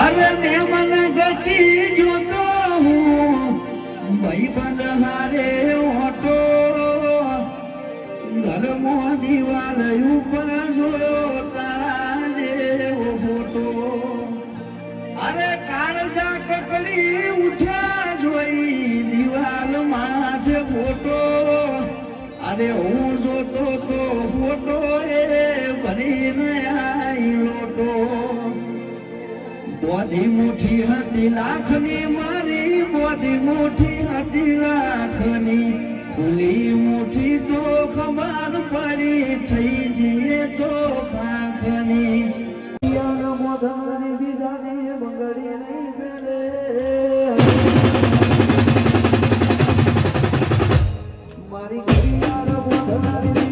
અરે મન ગતિ જોતો હું ભાઈબંધ હારે ઓટો ઘરમાં દિવાલ ઉપર જોયો તારા જેવો ફોટો. અરે કાળજા કકડી ઉઠ્યા જોઈ દિવાલ માથે ફોટો. અરે હું જોતો તો બોધી મુઠી હતી, લાખની મારી બોધી મુઠી હતી, લાખની ખુલી મુઠી તો ખબર પડી થઈ જઈએ તો ખાખની. મોઢાની બીજાની બંગડી નહીં પેલે મારી ઘડિયાળ મોઢાની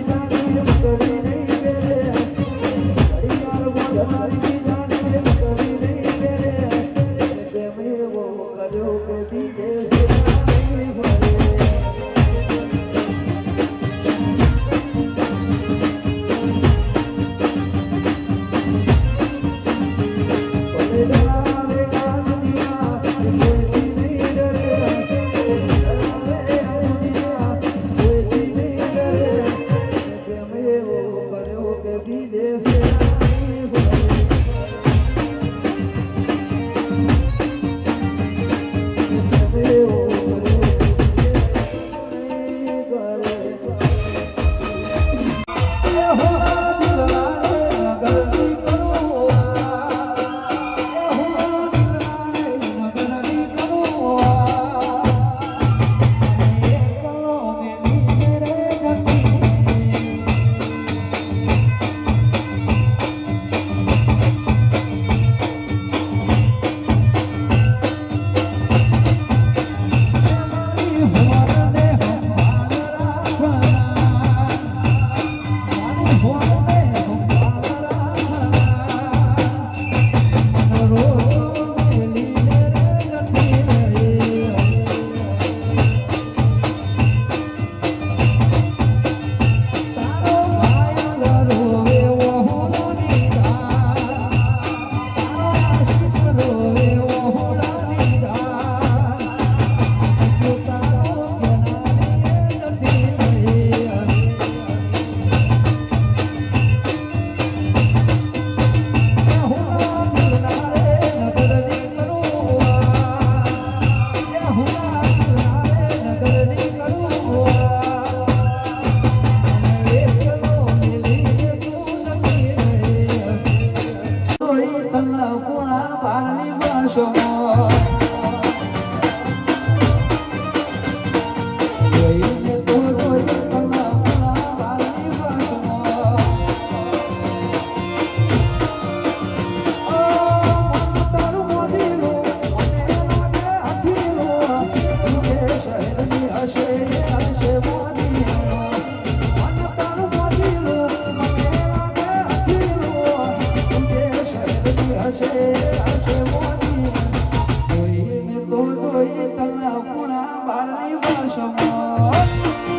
Russia. આચરે